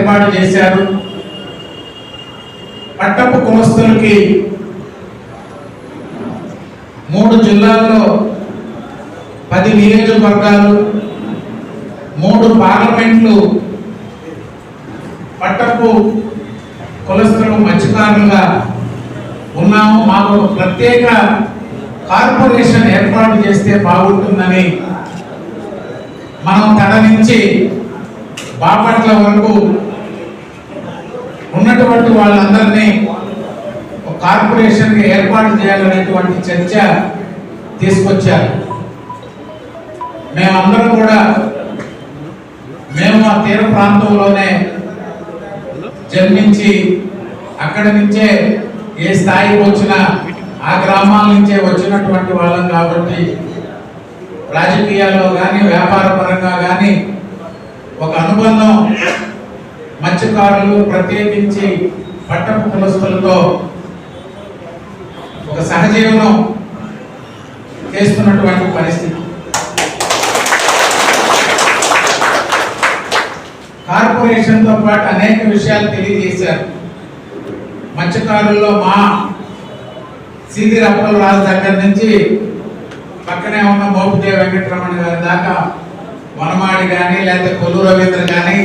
ఏర్పాటు చేశారు. పట్టపు కులస్తులకి మూడు జిల్లాల్లో పది నియోజకవర్గాలు మూడు పార్లమెంట్లు పట్టపు కులస్తులు మత్స్యకారులుగా ఉన్నాము. మాకు ప్రత్యేక కార్పొరేషన్ ఏర్పాటు చేస్తే బాగుంటుందని మనం తడ నుంచి బాపట్ల వరకు ఉన్నటువంటి వాళ్ళందరినీ ఒక కార్పొరేషన్కి ఏర్పాటు చేయాలనేటువంటి చర్చ తీసుకొచ్చారు. మేమందరం కూడా మేము ఆ తీర ప్రాంతంలోనే జన్మించి అక్కడి నుంచే ఏ స్థాయికి వచ్చినా ఆ గ్రామాల నుంచే వచ్చినటువంటి వాళ్ళం కాబట్టి రాజకీయాల్లో కానీ వ్యాపార పరంగా కానీ ఒక అనుబంధం మత్స్యకారులు ప్రత్యేకించి పట్టపు కులస్తులతో ఒక సహజీవనం చేస్తున్నటువంటి పరిస్థితి. కార్పొరేషన్తో పాటు అనేక విషయాలు తెలియజేశారు. మత్స్యకారుల్లో మా సీది రప్పల రాజు దగ్గర నుంచి పక్కనే ఉన్న మోపిదేవి వెంకటరమణ గారి దాకా వనమాడి కానీ లేకపోతే కొల్లు రవీంద్ర కానీ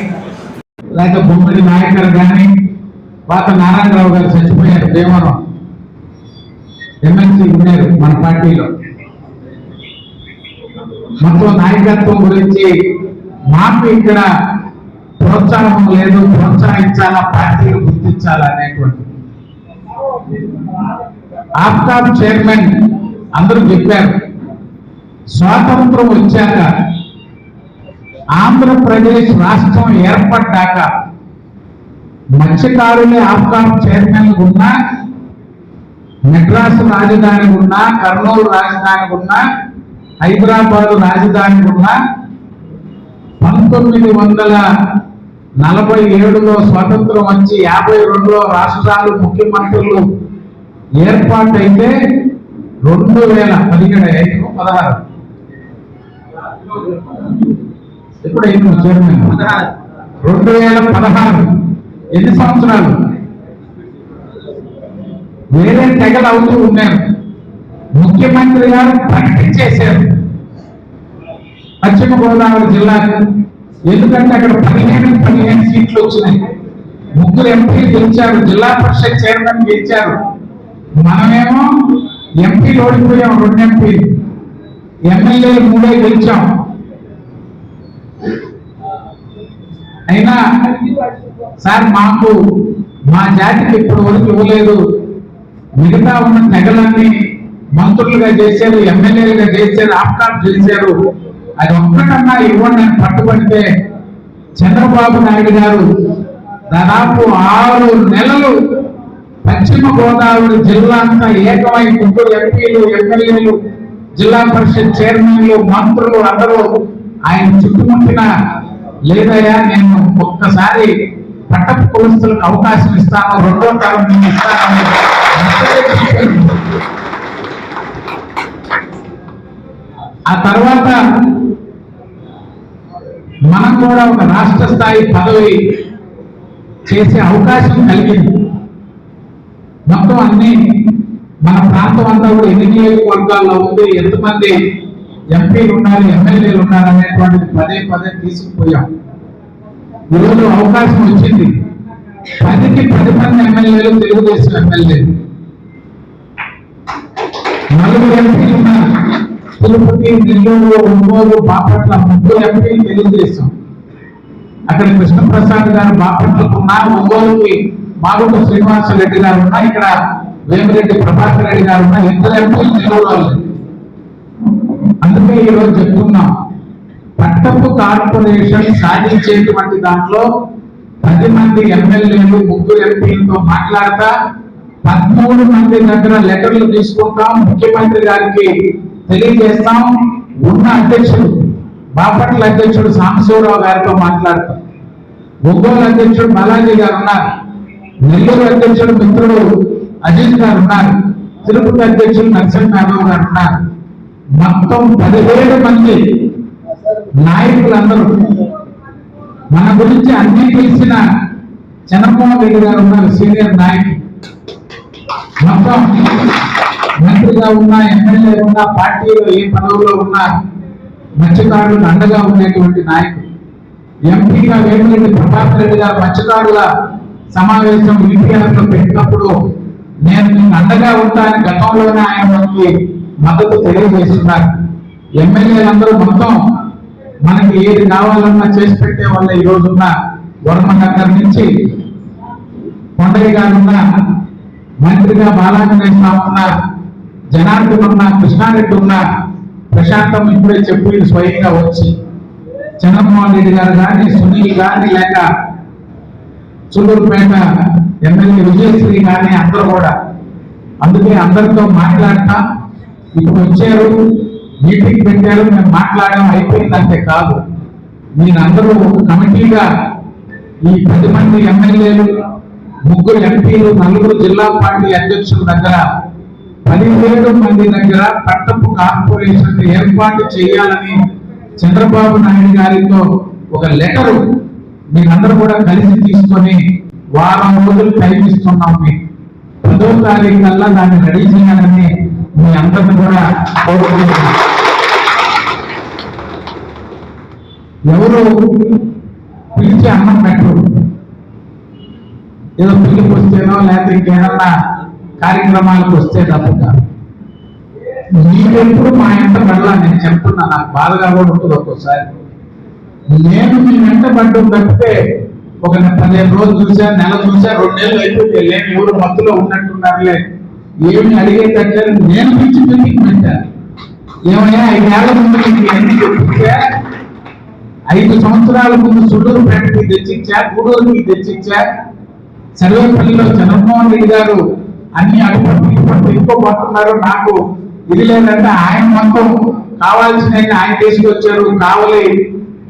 లేక బొమ్మిడి నాయకర్ కానీ పాత నారాయణరావు గారు చచ్చిపోయారు దేవరం. ఎమ్మెల్సీ ఉన్నారు మన పార్టీలో. మొత్తం నాయకత్వం గురించి మాకు ఇక్కడ ప్రోత్సాహం లేదు ప్రోత్సహించాలా పార్టీలు గుర్తించాలా అనేటువంటి ఆఫ్తాబ్ చైర్మన్ అందరూ చెప్పారు స్వాతంత్రం వచ్చాక ఆంధ్రప్రదేశ్ రాష్ట్రం ఏర్పడ్డాక మత్స్యకారులే ఆఫ్ఘాన్ చైర్మన్ ఉన్నా మెడ్రాస్ రాజధాని ఉన్నా కర్నూలు రాజధాని ఉన్నా హైదరాబాద్ రాజధాని ఉన్నా పంతొమ్మిది వందల నలభై ఏడులో స్వతంత్రం వచ్చి యాభై రెండులో రాష్ట్రాలు ముఖ్యమంత్రులు ఏర్పాటైతే రెండు వేల పదిహేడు ఐదు పదహారు. ఇప్పుడు చైర్మన్ రెండు వేల పదహారు ఎన్ని సంవత్సరాలు? వేరే తెగలు అవుతూ ఉన్నారు. ముఖ్యమంత్రి గారు ప్రకటించేశారు పశ్చిమ గోదావరి జిల్లాకు ఎందుకంటే అక్కడ పదిహేను పదిహేను సీట్లు వచ్చినాయి. ముగ్గురు ఎంపీ గెలిచారు జిల్లా పరిషత్ చైర్మన్ గెలిచారు. మనమేమో ఎంపీలు ఓడిపోయాం రెండు ఎంపీలు. ఎమ్మెల్యేలు మూడే గెలిచాం. అయినా సార్ మాకు మా జాతికి ఇప్పటి వరకు ఇవ్వలేదు. మిగతా ఉన్న తెగలన్నీ మంత్రులుగా చేశారు ఎమ్మెల్యేలుగా చేశారు ఆఫ్కాప్ చేశారు. అది ఒక్కటన్నా ఇవ్వండి అని పట్టుబడితే చంద్రబాబు నాయుడు గారు దాదాపు ఆరు నెలలు పశ్చిమ గోదావరి జిల్లా అంతా ఏకమై ముగ్గురు ఎంపీలు ఎమ్మెల్యేలు జిల్లా పరిషత్ చైర్మన్లు మంత్రులు అందరూ ఆయన చుట్టుముట్టిన లేదయ్యా నేను ఒక్కసారి పట్టపు కులస్తులకు అవకాశం ఇస్తాను రెండో తరం నేను ఇస్తాను. ఆ తర్వాత మనం కూడా ఒక రాష్ట్ర స్థాయి పదవి చేసే అవకాశం కలిగింది. మొత్తం అన్ని మన ప్రాంతం అంతా కూడా ఎన్ని నియోజకవర్గాల్లో ఉంది. ఎంతమంది ఎంపీలు ఉన్నారు ఎమ్మెల్యేలు ఉన్నారు అనేటువంటిది పదే పదే తీసుకుపోయాం. ఈరోజు అవకాశం వచ్చింది. పదికి పది మంది ఎమ్మెల్యేలు తెలుగుదేశం ఎమ్మెల్యేలు నలుగురు ఎంపీలు ఉన్నారు. తిరుపతి నెల్లూరు ఒంగోలు బాపట్ల ముగ్గురు ఎంపీలు తెలుగుదేశం. అక్కడ కృష్ణప్రసాద్ గారు బాపట్లకు ఉన్నారు ఒంగోలుకి మాగుంట శ్రీనివాస రెడ్డి గారు ఉన్నారు ఇక్కడ వేమిరెడ్డి ప్రభాకర్ రెడ్డి గారు ఉన్నారు. ఇద్దరు ఎంపీలు నెల్లూరు వాళ్ళు. అందుకే ఈరోజు చెప్తున్నాం పట్టపు కార్పొరేషన్ సాధించేటువంటి దాంట్లో పది మంది ఎమ్మెల్యేలు ముగ్గురు ఎంపీలతో మాట్లాడతా పదమూడు మంది దగ్గర లెటర్లు తీసుకుంటాం ముఖ్యమంత్రి గారికి తెలియజేస్తాం ఉన్న అధ్యక్షుడు బాపట్ల అధ్యక్షుడు సాంబశివరావు గారితో మాట్లాడతాం. ఒంగోలు అధ్యక్షుడు బాలాజీ గారు ఉన్నారు నెల్లూరు అధ్యక్షుడు మిత్రుడు అజిత్ గారు ఉన్నారు తిరుపతి అధ్యక్షుడు నరసింహ యాదవ్ గారు ఉన్నారు. మొత్తం పదిహేడు మంది నాయకులందరూ మన గురించి అన్ని తెలిసిన చంద్రబాబు రెడ్డి గారు ఉన్నారు సీనియర్ నాయకులు. మొత్తం మంత్రిగా ఉన్న ఎమ్మెల్యే ఉన్న పార్టీలో ఏ పదవుల్లో ఉన్న మత్స్యకారులకు అండగా ఉండేటువంటి నాయకులు. ఎంపీగా వేమిరెడ్డి ప్రభాకర్ రెడ్డి గారు మత్స్యకారుల సమావేశం ఈపీఆర్లో పెట్టినప్పుడు నేను మీకు అండగా ఉంటానని గతంలోనే ఆయన మనకి మద్దతు తెలియజేస్తున్నారు. ఎమ్మెల్యేలందరూ మొత్తం మనకి ఏది కావాలన్నా చేసి పెట్టే వాళ్ళ ఈ రోజున్న వర్మ దగ్గర నుంచి కొండయ్య గారున్న మంత్రిగా బాలాంజనేయ స్వామి ఉన్న జనార్దన్ ఉన్న కృష్ణారెడ్డి ఉన్న ప్రశాంతం ఇప్పుడే చెప్పి స్వయంగా వచ్చి. చంద్రమోహన్ రెడ్డి గారు కానీ సునీల్ కానీ లేక చుల్లూరుపేట ఎమ్మెల్యే విజయశ్రీ కానీ అందరూ కూడా అందుకే అందరితో మాట్లాడతా ఇప్పుడు వచ్చారు మీటింగ్ పెట్టారు మేము మాట్లాడడం అయిపోయిందంటే కాదు. మీరందరూ ఒక కమిటీగా ఈ పది మంది ఎమ్మెల్యేలు ముగ్గురు ఎంపీలు నలుగురు జిల్లా పార్టీ అధ్యక్షుల దగ్గర పదిహేడు మంది దగ్గర పట్టపు కార్పొరేషన్ ఏర్పాటు చేయాలని చంద్రబాబు నాయుడు గారితో ఒక లెటరు మీరందరూ కూడా కలిసి తీసుకొని వారం రోజులు టైం ఇస్తున్నాం. మీకు పదో తారీఖు కల్లా దాన్ని రెడీ చేయాలని మీ అందరిని కూడా కోరుకుంటున్నాను. ఎవరు పిలిచి అన్నం పెట్టరు. ఏదో పిల్లకి వస్తేనో లేకపోతే ఇంకేదన్నా కార్యక్రమాలకు వస్తే తప్పక. మీరెప్పుడు మా ఇంట పడలా నేను చెప్తున్నా నాకు బాధగా కూడా ఉంటుంది ఒక్కోసారి. నేను మీ వెంట పడ్డం తప్పితే ఒక పదిహేను రోజులు చూసా నెల చూసా రెండు నెలలు అయిపోతే లేని ఎవరు మత్తులో ఉన్నట్టున్నారులే. ఏమి అడిగేటట్లేదు నేను పిచ్చి ఏమైనా పెట్టాను ఏమయ్యా ఐదేళ్ళ ముందు నీకు ఎన్ని ఐదు సంవత్సరాల ముందు సుడూరు పేటకి తెచ్చిచ్చా? గూడూరుకి తెచ్చిచ్చా? సర్వేపల్లిలో చంద్రమోహన్ రెడ్డి గారు అన్ని అడుగుపట్టి నాకు ఇది లేదంటే ఆయన మొత్తం కావాల్సిన ఆయన తీసుకొచ్చారు. కావలి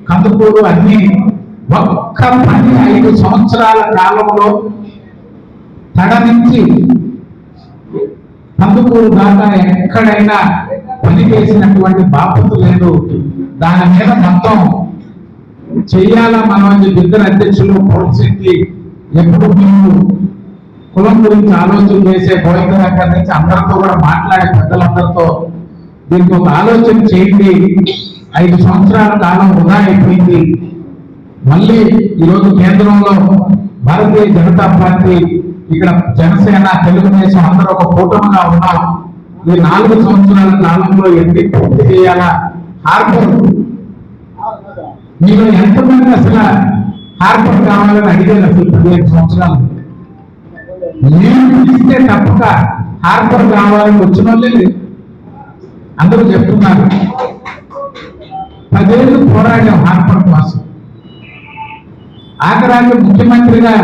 కందుకూరు అన్ని ఒక్క పని ఐదు సంవత్సరాల కాలంలో తడ నుంచి కందుకూరు దాకా ఎక్కడైనా పని చేసినటువంటి బాపత లేదు దాని మీద మొత్తం చెయ్యాలా మనం అని చెప్పి ఇద్దరు అధ్యక్షులు పొలిసికి ఎప్పుడు మీరు కులం గురించి ఆలోచన చేసే గోవింద దగ్గర నుంచి అందరితో కూడా మాట్లాడే పెద్దలందరితో దీనికి ఒక ఆలోచన చేయండి. ఐదు సంవత్సరాల కాలం వృధా అయిపోయింది. మళ్ళీ ఈరోజు కేంద్రంలో భారతీయ జనతా పార్టీ ఇక్కడ జనసేన తెలుగుదేశం అందరూ ఒక కూటమిగా ఉన్నాం ఈ నాలుగు సంవత్సరాల కాలంలో ఎన్ని పూర్తి చేయాలా? హార్బర్. మీరు ఎంతమంది అసలు హార్బర్ కావాలని అడిగారు అసలు పదిహేను సంవత్సరాలు? మీరు పిలిస్తే తప్పక హార్బర్ కావాలని వచ్చిన వాళ్ళే అందరూ చెప్తున్నారు. పదేళ్ళు పోరాడాం హార్బర్ కోసం. ఆఖరాకి ముఖ్యమంత్రిగా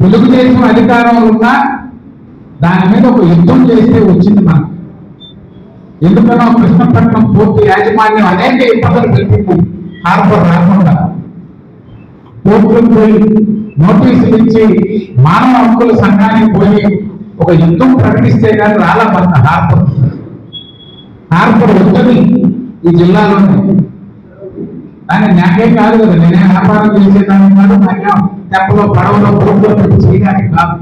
తెలుగుదేశం అధికారంలో ఉన్నా దాని మీద ఒక యుద్ధం చేస్తే వచ్చింది మనం ఎందుకనో కృష్ణపట్నం పూర్తి యాజమాన్యం అనేక ఇబ్బందులు పెట్టింది హార్బర్ రాకుండా. కోర్టులకు పోయి నోటీసులు ఇచ్చి మానవ హక్కుల సంఘానికి పోయి ఒక యుద్ధం ప్రకటిస్తే కానీ రాలా మన హార్బర్. హార్బర్ వద్దని ఈ జిల్లాలోనే కానీ నాకేం కాదు కదా నేనే వ్యాపారం చేసేదాన్ని నాకేం తెప్పలో పడవలో బోట్లో చేయడానికి కాదు.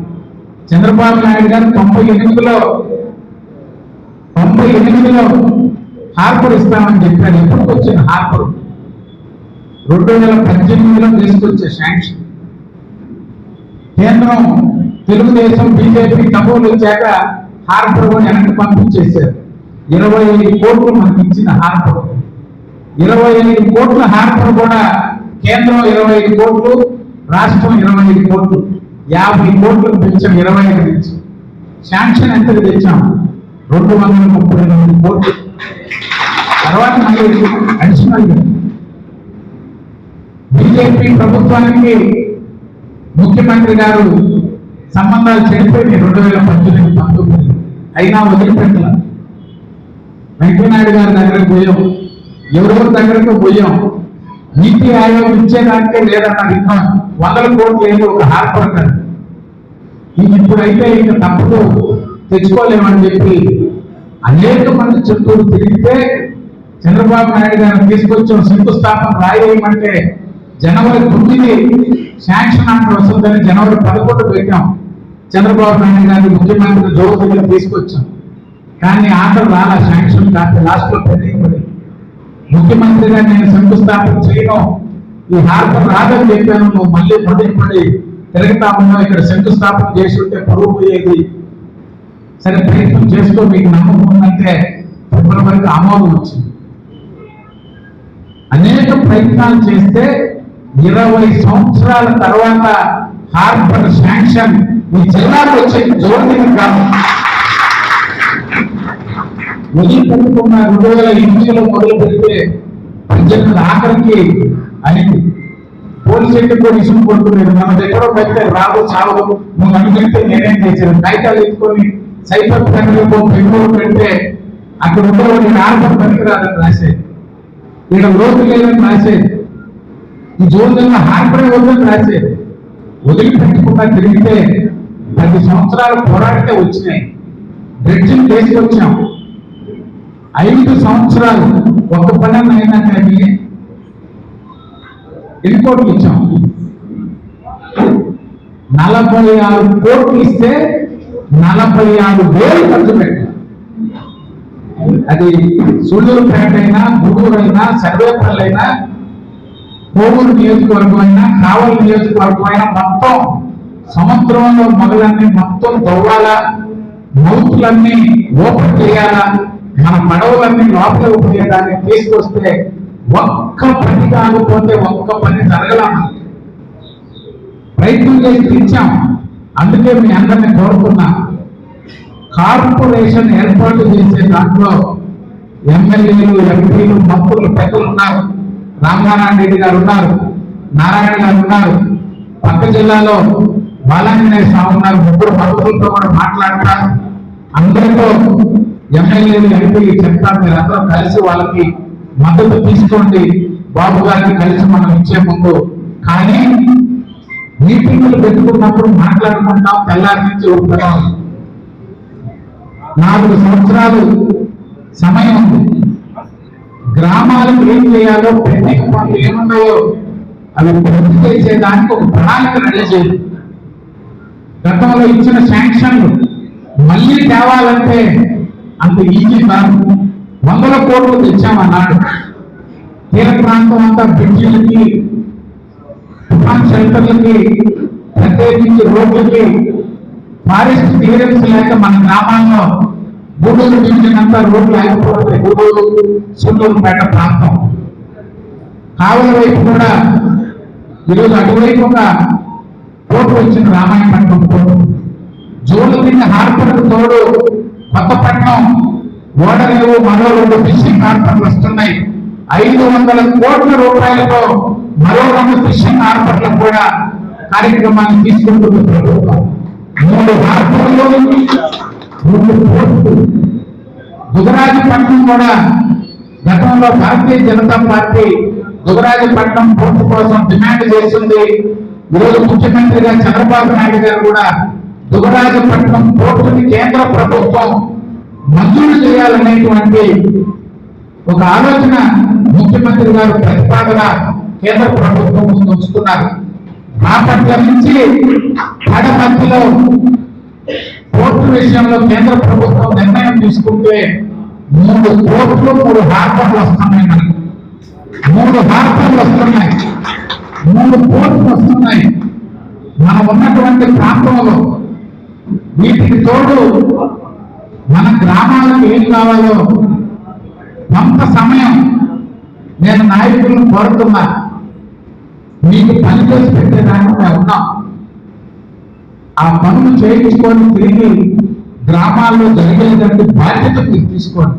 చంద్రబాబు నాయుడు గారు తొంభై ఎనిమిదిలో తొంభై ఎనిమిదిలో హార్పర్ ఇస్తామని చెప్పాడు ఎప్పుడు వచ్చిన హార్పర్ రెండు వేల పద్దెనిమిదిలో తీసుకొచ్చే శాంక్షన్. కేంద్రం తెలుగుదేశం బీజేపీ డబ్బులు వచ్చాక హార్పర్ వెనక్కి పంపించేశారు. ఇరవై ఐదు కోట్లు మనకి ఇచ్చిన హార్పర్ ఇరవై ఐదు కోట్ల హార్బర్ కూడా కేంద్రం ఇరవై ఐదు కోట్లు రాష్ట్రం ఇరవై ఐదు కోట్లు యాభై కోట్లు పెంచాం ఇరవై ఐదు నుంచి శాంక్షన్ ఎంత తెచ్చాం రెండు వందల ముప్పై ఎనిమిది కోట్లు. తర్వాత మళ్ళీ అడిషనల్ బీజేపీ ప్రభుత్వానికి ముఖ్యమంత్రి గారు సంబంధాలు చెడిపోయినాయి రెండు వేల పద్దెనిమిది పంతొమ్మిది అయినా వదిలిపెట్టల? వెంకయ్యనాయుడు గారి దగ్గరకు పోయాం. ఎవరెవరి దగ్గరకు పోయాం? నీతి ఆయోగం ఇచ్చేదానికే లేదన్న ఇంకా వందల కోట్లు లేదు ఒక హార్బర్ ఇప్పుడైతే ఇంకా తప్పదు తెచ్చుకోలేమని చెప్పి అనేక మంది చుట్టూరు తిరిగితే చంద్రబాబు నాయుడు గారిని తీసుకొచ్చాం. శంకుస్థాపన రాయేయమంటే జనవరి తొమ్మిది శాంక్షన్ అంటే వస్తుందని జనవరి పదకొండు పెట్టాం. చంద్రబాబు నాయుడు గారిని ముఖ్యమంత్రి దగ్గర తీసుకొచ్చాం. కానీ ఆటలు రాలా శాంక్షన్ కాస్త లాస్ట్లో ముఖ్యమంత్రిగా నేను శంకుస్థాపన చేయను ఈ హార్బర్ రాదని చెప్పాను. నువ్వు మళ్ళీ మొదటి పడి తిరుగుతా ఉన్నావు ఇక్కడ శంకుస్థాపన చేసి ఉంటే పరువు పోయేది. సరే ప్రయత్నం చేస్తూ మీకు నమ్మకం ఉందంటే ఫిబ్రవరికి ఆమోదం వచ్చింది. అనేక ప్రయత్నాలు చేస్తే ఇరవై సంవత్సరాల తర్వాత హార్బర్ శాంక్షన్ ఈ జిల్లాకు వచ్చే జోడింది కాదు. వదిలిపెట్టుకున్న రెండు వేల ఎనిమిదిలో మొదలు పెడితే పద్దెనిమిది ఆఖరికి అని పోలీస్ స్టేషన్ కూడా ఇసుకు కొడుతున్నారు మన దగ్గర పెడితే రాదు చావు నువ్వు అనుకుంటే నేనేం చేశాను? కాగితాలు ఎత్తుకొని సైబర్ ఫ్రెండ్లో బెంగళూరు పెడితే అక్కడ ఉండేవాడిని నార్మల్ పనికిరాదని రాసేది ఇక్కడ లోతు లేదని రాసేది ఈ జోన్లో హార్బరే వద్దని రాసేది వదిలిపెట్టకుండా తిరిగితే పది సంవత్సరాలు పోరాడితే వచ్చినాయి. బ్రిడ్జిని తీసుకొచ్చాం ఐదు సంవత్సరాలు ఒక పని అయినా కానీ ఎన్ని కోట్లు ఇచ్చాం. నలభై ఆరు కోట్లు ఇస్తే నలభై ఆరు వేలు ఖర్చు పెట్టాం. అది సూళ్ళూరుపేట అయినా గుడూరు అయినా సర్వేపల్లి అయినా కోవూరు నియోజకవర్గం అయినా కావలి నియోజకవర్గం అయినా మొత్తం సముద్రంలో మొదలన్నీ మొత్తం దొవ్వాలా మౌతులన్నీ ఓపెన్ చేయాలా మన పడవలన్నీ లోపల ఉపయోగానికి తీసుకొస్తే ఒక్క పని కాకపోతే ఒక్క పని జరగలమా ప్రయత్నం చేసి తెచ్చాం అందుకే మీ అందరిని కోరుకున్నా. కార్పొరేషన్ ఏర్పాటు చేసే దాంట్లో ఎమ్మెల్యేలు ఎంపీలు మంత్రులు పెద్దలు ఉన్నారు రామారాయణ రెడ్డి గారు ఉన్నారు. నారాయణ గారు ఉన్నారు. పక్క జిల్లాలో బాలాంజనేయ స్వామి ఉన్నారు. ముగ్గురు మంత్రులతో కూడా మాట్లాడతారు. అందరితో ఎమ్మెల్యేలు ఎంపీలు చెప్తా మీరు కలిసి వాళ్ళకి మద్దతు తీసుకోండి. బాబు గారికి కలిసి మనం ఇచ్చే ముందు. కానీ మీటింగ్లు పెట్టుకున్నప్పుడు మాట్లాడుకుంటాం తెల్లారి నుంచి ఊపుతాం నాలుగు సంవత్సరాలు సమయం ఉంది. గ్రామాలకు ఏం చేయాలో పెండింగ్ పనులు ఏమున్నాయో అవి పూర్తి చేసేదానికి ఒక ప్రణాళిక రెడీ చేయాలి గతంలో ఇచ్చిన శాంక్షన్లు మళ్ళీ తేవాలంటే అంత ఈజీ కాదు. వందల కోట్లు తెచ్చామన్నాడు తీర ప్రాంతం అంతా బ్రిడ్జిలకి తుఫాన్ షెల్టర్లకి ప్రత్యేకించి రోడ్లకి ఫారెస్ట్ క్లియరెన్స్ లేక మన గ్రామాల్లో గూడూరు డివిజన్ అంతా రోడ్లు ఆగిపోతాయి గూడూరు సుందూరుపేట ప్రాంతం. కావల వైపు కూడా ఈరోజు అటువైపు ఒక కోర్టు వచ్చిన రామాయణపట్నం కోర్టు జోలు కింద హార్బర్ తోడు కొత్తపట్నం ఓడలు మరో రెండు ఫిషింగ్ హార్బర్లు వస్తున్నాయి. ఐదు వందల కోట్ల రూపాయలతో మరో రెండు ఫిషింగ్ హార్బర్లు కూడా కార్యక్రమాన్ని తీసుకుంటుంది ప్రభుత్వం. మూడు హార్బర్లు మూడు పోర్టు దుగరాజపట్నం కూడా గతంలో భారతీయ జనతా పార్టీ దుగరాజపట్నం పోర్టు కోసం డిమాండ్ చేసింది. ఈరోజు ముఖ్యమంత్రిగా చంద్రబాబు నాయుడు గారు కూడా దుగరాజపట్నం పోర్టుని కేంద్ర ప్రభుత్వం మంజూరు చేయాలనేటువంటి ఒక ఆలోచన ముఖ్యమంత్రి గారు ప్రతిపాదన కేంద్ర ప్రభుత్వం ముందు ఉంచుతున్నారు. రాపట్ల నుంచి పడమధ్యలో పోర్టు విషయంలో కేంద్ర ప్రభుత్వం నిర్ణయం తీసుకుంటే మూడు పోర్టులు మూడు హార్బర్లు వస్తున్నాయి మనకు. మూడు హార్బర్లు వస్తున్నాయి. మూడు పోర్టులు వస్తున్నాయి. మనం ఉన్నటువంటి ప్రాంతంలో వీటికి తోడు మన గ్రామాలకు ఏం కావాలో కొంత సమయం నేను నాయకులను కోరుతున్నా. మీకు పని చేసి పెట్టేదాన్ని మేము ఉన్నాం. ఆ పనులు చేయించుకొని తిరిగి గ్రామాల్లో జరిగేటట్టు బాధ్యత మీరు తీసుకోండి.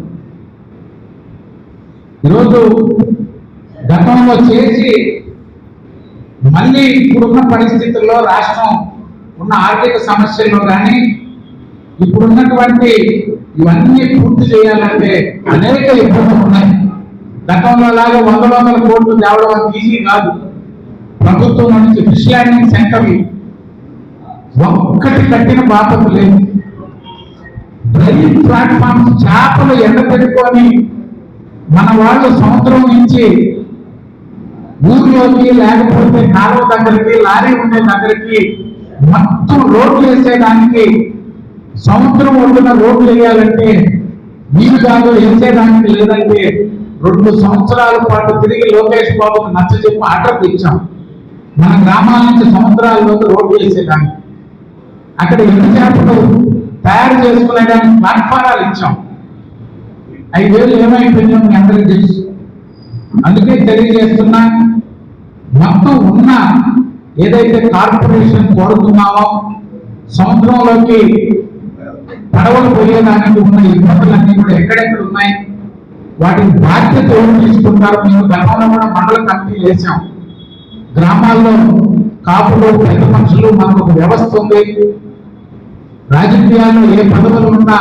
ఈరోజు గతంలో చేసి మళ్ళీ ఇప్పుడున్న పరిస్థితుల్లో రాష్ట్రం ఉన్న ఆర్థిక సమస్యల్లో కానీ ఇప్పుడున్నటువంటి ఇవన్నీ పూర్తి చేయాలంటే అనేక ఇబ్బందులు ఉన్నాయి. గతంలో లాగా వందల వందల కోట్లు తేవడం అంత ఈజీ కాదు. ప్రభుత్వం నుంచి ఫిష్ ల్యాండింగ్ సెంటర్లు ఒక్కటి కట్టిన బాపత లేదు. రైల్ ప్లాట్ఫామ్స్ చేపలు ఎండ పెట్టుకొని మన వాళ్ళు సముద్రం నుంచి ఊర్లోకి లేకపోతే కాలువ దగ్గరికి లారీ ఉండే దగ్గరికి మొత్తం రోడ్లు వేసేదానికి సముద్రం ఒడ్డున రోడ్లు వేయాలంటే మీరు కాదు వేసేదానికి లేదంటే రెండు సంవత్సరాల పాటు తిరిగి లోకేష్ బాబుకు నచ్చ చెప్పి ఆర్డర్ ఇచ్చాం మన గ్రామాల నుంచి సముద్రాల్లోకి రోడ్లు వేసేదానికి. అక్కడ ఎండు చేపలు తయారు చేసుకునేదానికి ప్లాట్ఫారాలు ఇచ్చాం. ఐదేళ్ళు ఏమైపోయిందో మీ అందరికీ తెలుసు. అందుకే తెలియజేస్తున్నా మొత్తం ఉన్న ఏదైతే కార్పొరేషన్ కోరుతున్నామో సముద్రంలోకి పడవలు పోయేదానికి ఉన్న ఇబ్బందులన్నీ కూడా ఎక్కడెక్కడ ఉన్నాయి? వాటిని బాధ్యత ఎవరు తీసుకుంటారు? మేము గతంలో కూడా మండల కమిటీలు వేసాం గ్రామాల్లో కాపులు పెద్ద మనుషులు మనకు ఒక వ్యవస్థ ఉంది. రాజకీయాల్లో ఏ పదవులు ఉన్నా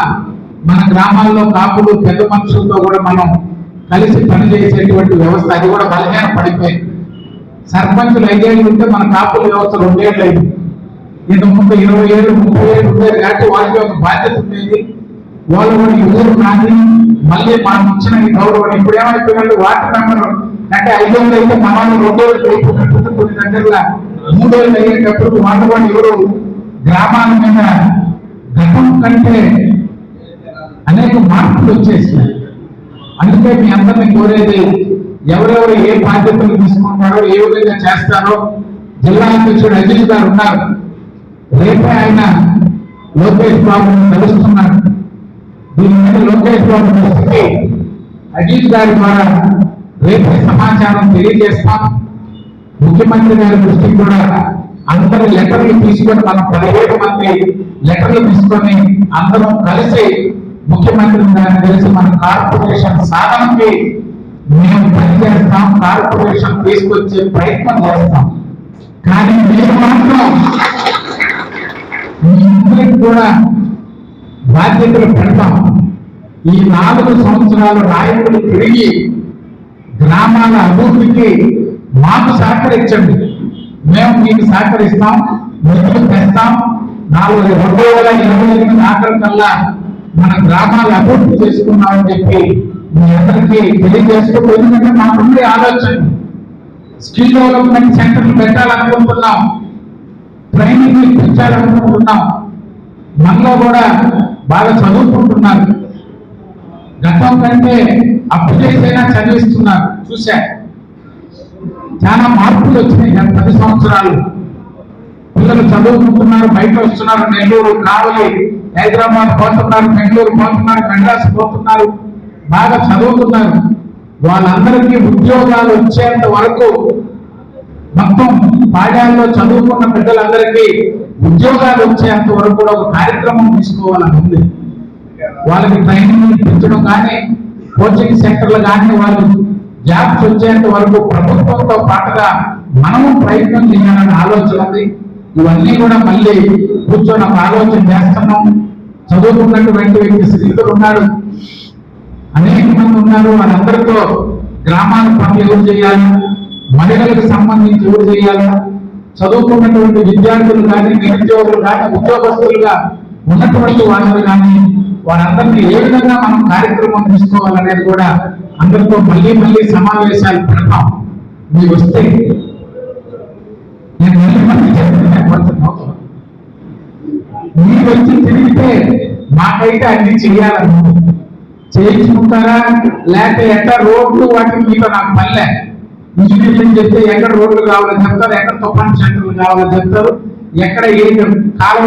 మన గ్రామాల్లో కాపులు పెద్ద మనుషులతో కూడా మనం కలిసి పనిచేసేటువంటి వ్యవస్థ అది కూడా బలహీన పడిపోయింది సర్పంచులు ఐదేళ్ళు ఉంటే మన కాపుల వ్యవస్థ రెండేళ్ళు అయింది. ఇంతకు ముందు ఇరవై ఏళ్ళు ముప్పై ఏళ్ళు ఉండేది కాబట్టి వాళ్ళకి ఒక బాధ్యత ఉండేది. వాళ్ళు కూడా ఎవరు కానీ మళ్ళీ మనం ఇచ్చిన ఈ గౌరవం ఇప్పుడు ఏమైపోయినట్టు వార్డు మెంబర్ అంటే ఐదేళ్ళు అయితే మన వాళ్ళు రెండేళ్ళు అయిపోయినట్టు కొన్ని దగ్గరలో మూడేళ్ళు అయ్యేటప్పుడు వాళ్ళు కూడా ఎవరు గ్రామాల మీద గతం కంటే అనేక మార్పులు వచ్చేసినాయి. అందుకే మీ అందరినీ కోరేది ఎవరెవరు ఏ బాధ్యతలు తీసుకుంటారో ఏ విధంగా చేస్తారో జిల్లా అధ్యక్షుడు అజిత్ గారు ఉన్నారు. రేపే ఆయన లోకేష్ బాబును కలుస్తున్నారు. దీని మీద లోకేష్ బాబు దృష్టికి అజిత్ గారి ద్వారా రేపే సమాచారం తెలియజేస్తాం. ముఖ్యమంత్రి గారి దృష్టికి కూడా అందరి లెటర్లు తీసుకొని మనం పదిహేడు మంది లెటర్లు తీసుకొని అందరం కలిసి ముఖ్యమంత్రి గారిని కలిసి మన కార్పొరేషన్ సాధనకి మేము పనిచేస్తాం కార్పొరేషన్ తీసుకొచ్చే ప్రయత్నం చేస్తాం. కానీ మీరు మాత్రం మీ కూడా బాధ్యతలు పెడతాం. ఈ నాలుగు సంవత్సరాలు నాయకులు తిరిగి గ్రామాల అభివృద్ధికి మాకు సహకరించండి. మేము మీకు సహకరిస్తాం నిధులు తెస్తాం. నాలుగు రెండు వేల ఇరవై ఎనిమిది ఆఖరి కల్లా మన గ్రామాలు అభివృద్ధి చేసుకున్నామని చెప్పి మీ అందరికీ తెలియజేస్తూ ఎందుకంటే మాకుండే ఆలోచన. స్కిల్ డెవలప్మెంట్ సెంటర్లు పెట్టాలనుకుంటున్నాం. ట్రైనింగ్ ఇప్పించాలనుకుంటున్నాం. మనలో కూడా బాగా చదువుకుంటున్నారు. గతం కంటే అప్పు చేసైనా చదివిస్తున్నారు. చూశా. చాలా మార్పులు వచ్చినాయి గత పది సంవత్సరాలు. పిల్లలు చదువుకుంటున్నారు బయట వస్తున్నారు నెల్లూరు కావలి హైదరాబాద్ పోతున్నారు బెంగళూరు పోతున్నారు మెడ్రాస్ పోతున్నారు. బాగా చదువుతున్నారు వాళ్ళందరికీ ఉద్యోగాలు వచ్చేంత వరకు మొత్తం పాఠాల్లో చదువుకున్న పెద్దలందరికీ ఉద్యోగాలు వచ్చేంత వరకు కూడా ఒక కార్యక్రమం తీసుకోవాలని ఉంది వాళ్ళకి ట్రైనింగ్ ఇప్పించడం కానీ కోచింగ్ సెంటర్లు కానీ వాళ్ళు జాబ్స్ వచ్చేంత వరకు ప్రభుత్వంతో పాటుగా మనము ప్రయత్నం చేయాలనే ఆలోచన ఉంది. ఇవన్నీ కూడా మళ్ళీ కూర్చొని ఆలోచన చేస్తున్నాం. చదువుకున్నటువంటి వ్యక్తి స్నేహితులు ఉన్నాడు. అనేక మంది ఉన్నారు. వాళ్ళందరితో గ్రామాల పనులు ఎవరు చేయాలి? మహిళలకు సంబంధించి ఎవరు చేయాలి? చదువుకున్నటువంటి విద్యార్థులు కానీ నిరుద్యోగులు కానీ ఉద్యోగస్తులుగా ఉన్నటువంటి వాళ్ళు కానీ వారందరినీ ఏ విధంగా మనం కార్యక్రమం తీసుకోవాలనేది కూడా అందరితో మళ్ళీ మళ్ళీ సమావేశాలు పెడతాం. మీరు వస్తే నేను మళ్ళీ మళ్ళీ చెప్తున్నాను మీరు వచ్చి తిరిగితే మాకైతే అన్ని చేయాలనుకుంటున్నాను చేయించుకుంటారా? లేకపోతే ఎక్కడ రోడ్లు వాటికి మీతో నాకు పల్లె? ఇంజనీర్లు చెప్తే ఎక్కడ రోడ్లు కావాలో చెప్తారు ఎక్కడ తుఫాన్ సెంటర్లు కావాలో చెప్తారు ఎక్కడ ఏం కాలం